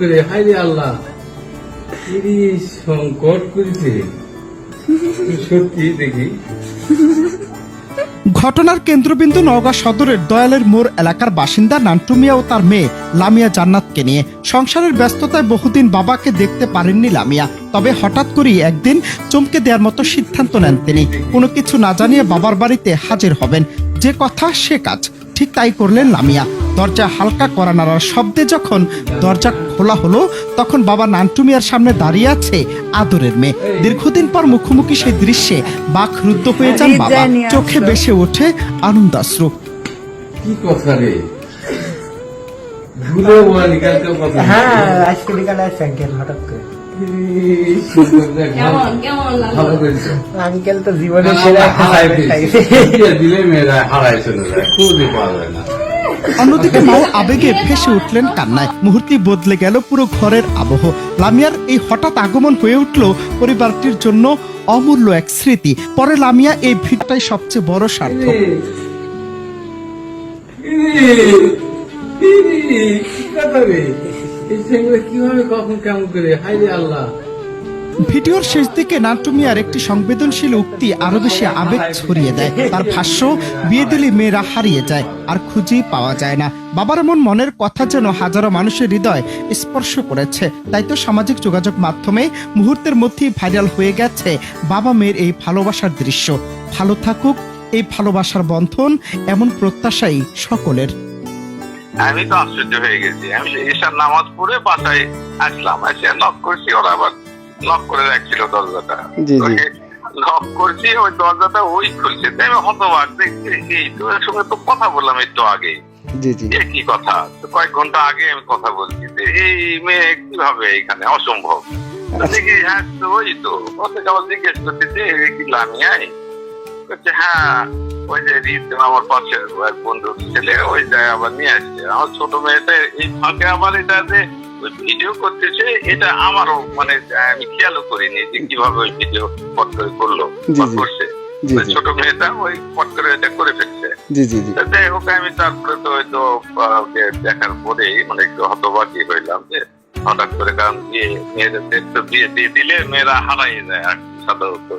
করে আল্লাহ সংকট করেছে। সত্যি দেখি। ঘটনার কেন্দ্রবিন্দু নওগাঁ সদরের দয়ালের মোড় এলাকার বাসিন্দা নান্টু মিয়া ও তার মেয়ে লামিয়া জান্নাতকে নিয়ে। সংসারের ব্যস্ততায় বহুদিন বাবাকে দেখতে পারেননি লামিয়া, তবে হঠাৎ করেই একদিন চমকে দেওয়ার মতো সিদ্ধান্ত নেন তিনি। কোনো কিছু না জানিয়ে বাবার বাড়িতে হাজির হবেন। যে কথা সে কাজ, ঠিক তাই করলেন লামিয়া। দরজা হালকা করা নাড়ার শব্দে যখন দরজা খোলা হলো তখন বাবা নান্টু মিয়ার সামনে দাঁড়িয়ে আছে আদরের মেয়ে। দীর্ঘদিন পর মুখোমুখি সেই দৃশ্যে বাক রুদ্ধ হয়ে যান বাবা। চোখে বেসে ওঠে আনন্দাশ্রু। কি কথা রে? ভুলে কথা হ্যাঁ আজকে বিকালে আসছে আঙ্কেল হঠাৎ করে। আঙ্কেল তো জীবনে সেরা হারাই দিলে মেয়েরা হারাই চলে যায় খুঁজে পাওয়া যায় না। অন্যদিকে মাও আবেগে ভেসে উঠলেন কান্নায় মুহূর্তে বদলে গেল পুরো ঘরের আবহ লামিয়ার এই হঠাৎ আগমন হয়ে উঠল পরিবারটির জন্য অমূল্য এক স্মৃতি পরে লামিয়া এই ভিড়টাই সবচেয়ে বড় সার্থক ছেলেগুলো কীভাবে কখন কেমন করে হাইরে আল্লাহ ভিডিওর শেষ দিকে নান্টু মিয়ার একটি সংবেদনশীল উক্তি আরও বেশি আবেগ ছড়িয়ে দেয়। তার ভাষ্য, বিয়ে দিলে মেয়েরা হারিয়ে যায়, আর খুঁজেই পাওয়া যায় না। বাবার এমন মনের কথা যেন হাজারো মানুষের হৃদয় স্পর্শ করেছে। তাই তো সামাজিক যোগাযোগ মাধ্যমে মুহূর্তের মধ্যেই ভাইরাল হয়ে গেছে বাবা মেয়ের এই ভালোবাসার দৃশ্য। ভালো থাকুক, এই ভালোবাসার বন্ধন এমন প্রত্যাশাই সকলের। আমি তো আশ্চর্য হয়ে গেছি। আমি এসার নামাজ পড়ে বাসায় আসলাম। এসে নক করছি, ওরা আবার নক করে রাখছিল দরজাটা। নক করছি ওই দরজাটা ওই খুলছে। তাই আমি হতবাক দেখছি এই তোর সঙ্গে তো কথা বললাম একটু আগে। কি কথা? তো কয়েক ঘণ্টা আগে আমি কথা বলছি এই মেয়ে কীভাবে এখানে? অসম্ভব। দেখি হ্যাঁ ওই তো। ওকে আবার জিজ্ঞেস করছি যে কি লামিয়াই বলছে হ্যাঁ ওই যে রিত আমার পাশের বন্ধুর ছেলে ওই আবার নিয়ে আসছে। আমার ছোট মেয়েটা এই ফাঁকে আবার এটা যে ভিডিও করতেছে এটা আমারও মানে আমি খেয়ালও করিনি যে কীভাবে ওই ভিডিও পট করে করল করছে। ছোট মেয়েটা ওই পট করে এটা করে ফেলছে। যাই হোক আমি তারপরে তো হয়তো দেখার পরেই মানে একটু হতবাকি হইলাম যে হঠাৎ করে কারণ বিয়ে মেয়েদের তো বিয়ে দিয়ে দিলে মেয়েরা হারাই যায় আর সাধারণত।